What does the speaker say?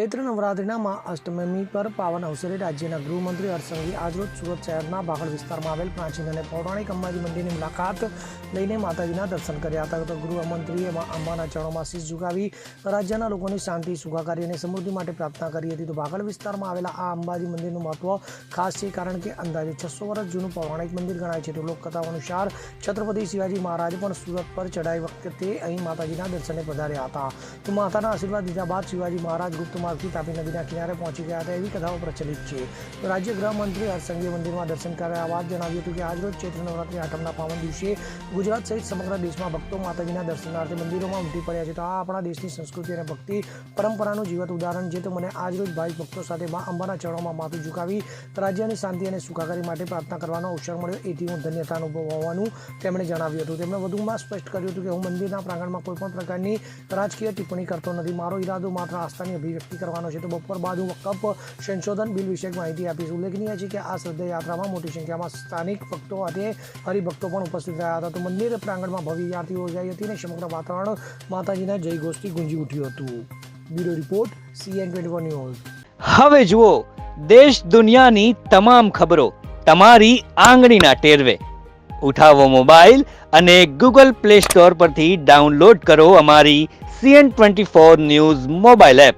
ચૈત્ર નવરાત્રિના મા અષ્ટમી પર પાવન અવસરે રાજ્યના ગૃહમંત્રી હર્ષસંઘવી આજરોજ સુરત શહેરના બાગડ વિસ્તારમાં આવેલ પ્રાચીન અને પૌરાણિક અંબાજી મંદિરની મુલાકાત લઈને માતાજીના દર્શન કર્યા હતા. ગૃહમંત્રીએ અંબાના ચરણોમાં શીશ ઝુકાવી રાજ્યના લોકોની શાંતિ સુખાકારી અને સમૃદ્ધિ માટે પ્રાર્થના કરી હતી. તો ભાગળ વિસ્તારમાં આવેલા આ અંબાજી મંદિરનું મહત્વ ખાસ છે, કારણ કે અંદાજે છસો વર્ષ જૂનું પૌરાણિક મંદિર ગણાય છે. તો લોકકથા અનુસાર છત્રપતિ શિવાજી મહારાજ પણ સુરત પર ચઢાઈ વખતે અહીં માતાજીના દર્શને પધાર્યા હતા. તો માતાના આશીર્વાદ લીધા બાદ શિવાજી મહારાજ ગુપ્ત માર્ગથી તાપી નદીના કિનારે પહોંચી ગયા હતા. એવી કથાઓ પ્રચલિત છે. તો રાજ્ય ગૃહમંત્રી હર્ષસંઘવીએ મંદિરમાં દર્શન કર્યા બાદ જણાવ્યું હતું કે આજરોજ ચૈત્ર નવરાત્રી આઠમના પાવન દિવસે ગુજરાત સહિત સમગ્ર દેશમાં ભક્તો માતાજીના દર્શનાર્થે મંદિરોમાં ઉમટી પડ્યા છે. તો આ આપણા દેશની સંસ્કૃતિ અને ભક્તિ પરંપરાનું જીવત ઉદાહરણ છે. તો મને આજરોજ ભાઈ ભક્તો સાથે મા અંબાના ચરણોમાં માથું ઝુકાવી રાજ્યની શાંતિ અને સુખાકારી માટે પ્રાર્થના કરવાનો અવસર મળ્યો. એથી હું ધન્યતા અનુભવ હોવાનું તેમણે જણાવ્યું હતું. તેમણે વધુમાં સ્પષ્ટ કર્યું હતું કે હું મંદિરના પ્રાંગણમાં કોઈપણ પ્રકારની રાજકીય ટિપ્પણી કરતો નથી. મારો ઈરાદો માત્ર આસ્થાની અભિવ્યક્તિ કરવાનો છે. તો બપોર બાદ હું વકફ સંશોધન બિલ વિશે માહિતી આપીશ. ઉલ્લેખનીય છે કે આ શ્રદ્ધા યાત્રામાં મોટી સંખ્યામાં સ્થાનિક ભક્તો અને હરિભક્તો પણ ઉપસ્થિત રહ્યા હતા. તો મંદિર પ્રાંગણમાં ભવ્ય આરતી યોજાઈ હતી અને સમગ્ર વાતાવરણ માતાજીના જયઘોષથી ગુંજી ઉઠ્યું હતું. Bureau report, CN twenty news. હવે જુઓ, દેશ દુનિયાની તમામ ખબરો તમારી આંગળીના ટેરવે. ઉઠાવો મોબાઈલ અને ગૂગલ પ્લે સ્ટોર પરથી ડાઉનલોડ કરો અમારી CN twenty four news mobile app.